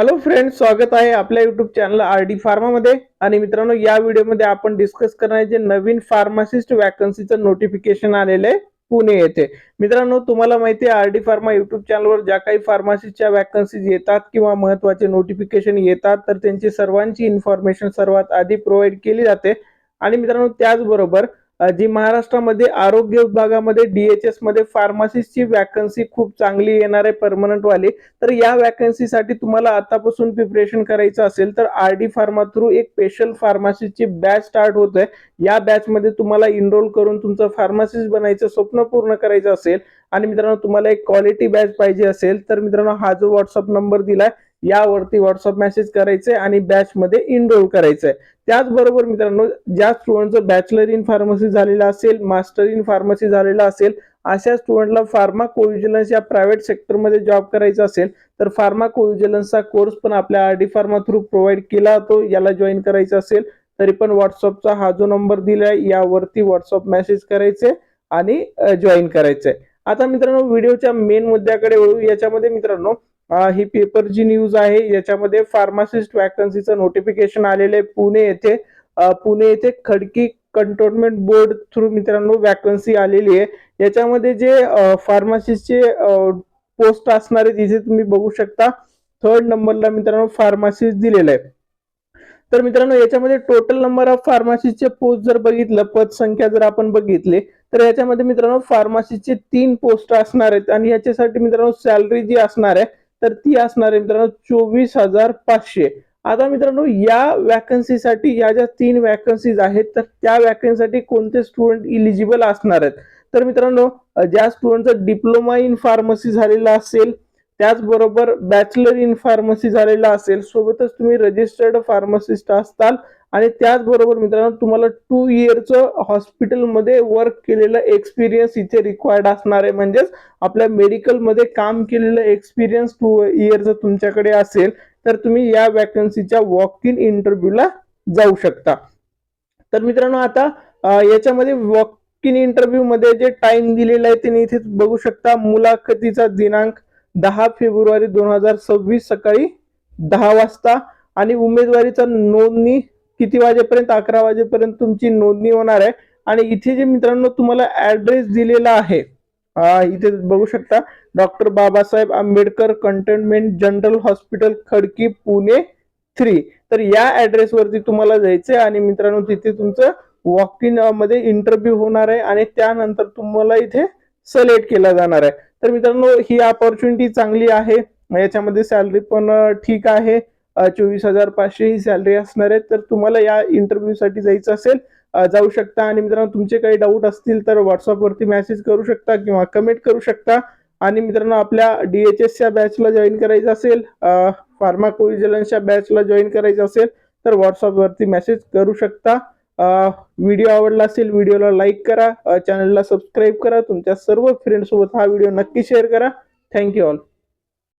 Hello friend स्वागत आहे आपल्या युट्यूब चॅनल आर डी फार्मामध्ये आणि मित्रांनो या व्हिडिओमध्ये आपण डिस्कस करणार आहे जे नवीन फार्मासिस्ट वॅकन्सीचं नोटिफिकेशन आलेलं आहे पुणे येथे. मित्रांनो तुम्हाला माहिती आहे आर डी फार्मा युट्यूब चॅनलवर ज्या काही फार्मासिस्टच्या वॅकन्सीज येतात किंवा महत्त्वाचे नोटिफिकेशन येतात तर त्यांची सर्वांची इन्फॉर्मेशन सर्वात आधी प्रोव्हाइड केली जाते. आणि मित्रांनो त्याचबरोबर जी महाराष्ट्रामध्ये आरोग्य विभागामध्ये डीएचएसमध्ये फार्मासिस्टची वॅकन्सी खूप चांगली येणार आहे परमनंट वाली. तर या वॅकन्सीसाठी तुम्हाला आतापासून प्रिपरेशन करायचं असेल तर आर डी फार्मा थ्रू एक स्पेशल फार्मासिस्टची बॅच स्टार्ट होत आहे या बॅचमध्ये तुम्हाला इनरोल करून तुमचं फार्मासिस्ट बनायचं स्वप्न पूर्ण करायचं असेल. आणि मित्रांनो तुम्हाला एक क्वालिटी बॅच पाहिजे असेल तर मित्रांनो हा जो व्हॉट्सअप नंबर दिलाय यावरती व्हॉट्सअप मेसेज करायचे आणि बॅच मध्ये इनरोल करायचंय त्याचबरोबर मित्रांनो ज्या स्टुडंटचं बॅचलर इन फार्मसी झालेलं असेल मास्टर इन फार्मसी झालेलं असेल अशा स्टुडंटला फार्मा कोविजिलन्स या प्रायव्हेट सेक्टरमध्ये जॉब करायचा असेल तर फार्मा कोविजिलन्सचा कोर्स पण आपल्या R D pharma through provide केला जातो. याला जॉईन करायचा असेल तरी पण व्हॉट्सअपचा हा जो नंबर दिलाय यावरती व्हॉट्सअप मेसेज करायचे आणि जॉईन करायचंय आता मित्रांनो व्हिडिओच्या मेन मुद्द्याकडे वळू. याच्यामध्ये मित्रांनो ही पेपरची न्यूज आहे याच्यामध्ये फार्मासिस्ट वॅकन्सीचं नोटिफिकेशन आलेलं आहे पुणे येथे. पुणे येथे खडकी कंटोनमेंट बोर्ड थ्रू मित्रांनो वॅकन्सी आलेली आहे. याच्यामध्ये जे फार्मासिस्टचे पोस्ट असणार आहेत तिथे तुम्ही बघू शकता. थर्ड नंबरला मित्रांनो फार्मासिस्ट दिलेलं आहे. तर मित्रांनो याच्यामध्ये टोटल नंबर ऑफ फार्मासिस्टचे पोस्ट जर बघितलं पदसंख्या जर आपण बघितली तर याच्यामध्ये मित्रांनो फार्मासिस्टचे तीन पोस्ट असणार आहेत. आणि याच्यासाठी मित्रांनो सॅलरी जी असणार आहे तर ती असणार आहे मित्रांनो चोवीस हजार पाचशे. आता मित्रांनो या वॅकन्सीसाठी या ज्या तीन वॅकन्सीज आहेत तर त्या वॅकन्सीसाठी कोणते स्टुडंट इलिजिबल असणार आहेत? तर मित्रांनो ज्या स्टुडंटचा डिप्लोमा इन फार्मसी झालेला असेल त्याचबरोबर बॅचलर इन फार्मसी झालेला असेल सोबतच तुम्ही रजिस्टर्ड फार्मसिस्ट असताल आणि त्याचबरोबर मित्रांनो तुम्हाला टू इयरचं हॉस्पिटलमध्ये वर्क केलेलं एक्सपिरियन्स इथे रिक्वायर्ड असणार आहे. म्हणजेच आपल्या मेडिकलमध्ये काम केलेलं एक्सपिरियन्स टू इयरचं तुमच्याकडे असेल तर तुम्ही या वॅकन्सीच्या वॉक इन इंटरव्ह्यूला जाऊ शकता. तर मित्रांनो आता याच्यामध्ये वॉक इन इंटरव्ह्यू मध्ये जे टाइम दिलेला आहे ते इथे बघू शकता. मुलाखतीचा दिनांक दहा फेब्रुवारी दोन हजार सव्वीस सकाळी दहा वाजता. आणि उमेदवारीचा नोंदणी किती वाजेपर्यंत? अकरा वाजेपर्यंत तुमची नोंदणी होणार आहे. आणि इथे जे मित्रांनो तुम्हाला ऍड्रेस दिलेला आहे इथे बघू शकता. Doctor Babasaheb Ambedkar cantonment general hospital Khadki Pune three तर या ऍड्रेस वरती तुम्हाला जायचंय आणि मित्रांनो तिथे तुमचं वॉक इनमध्ये इंटरव्ह्यू होणार आहे. आणि त्यानंतर तुम्हाला इथे सिलेक्ट केला जाणार आहे. तर मित्रांनो ही अपॉर्च्युनिटी चांगली आहे. याच्यामध्ये सॅलरी पण ठीक आहे. चोवीस हजार पाचशे ही सॅलरी असणार आहे. तर तुम्हाला या इंटरव्ह्यूसाठी जायचं असेल जाऊ शकता. आणि मित्रांनो तुमचे काही डाऊट असतील तर व्हॉट्सअपवरती मेसेज करू शकता किंवा कमेंट करू शकता. आणि मित्रांनो आपल्या डी एच एसच्या बॅचला जॉईन करायचं असेल फार्माकोविजिलन्सच्या बॅचला जॉईन करायचं असेल तर व्हॉट्सअपवरती मेसेज करू शकता. व्हिडिओ आवडला असेल व्हिडिओला लाईक करा. चॅनलला सबस्क्राईब करा. तुमच्या सर्व फ्रेंडसोबत हा व्हिडिओ नक्की शेअर करा. Thank you all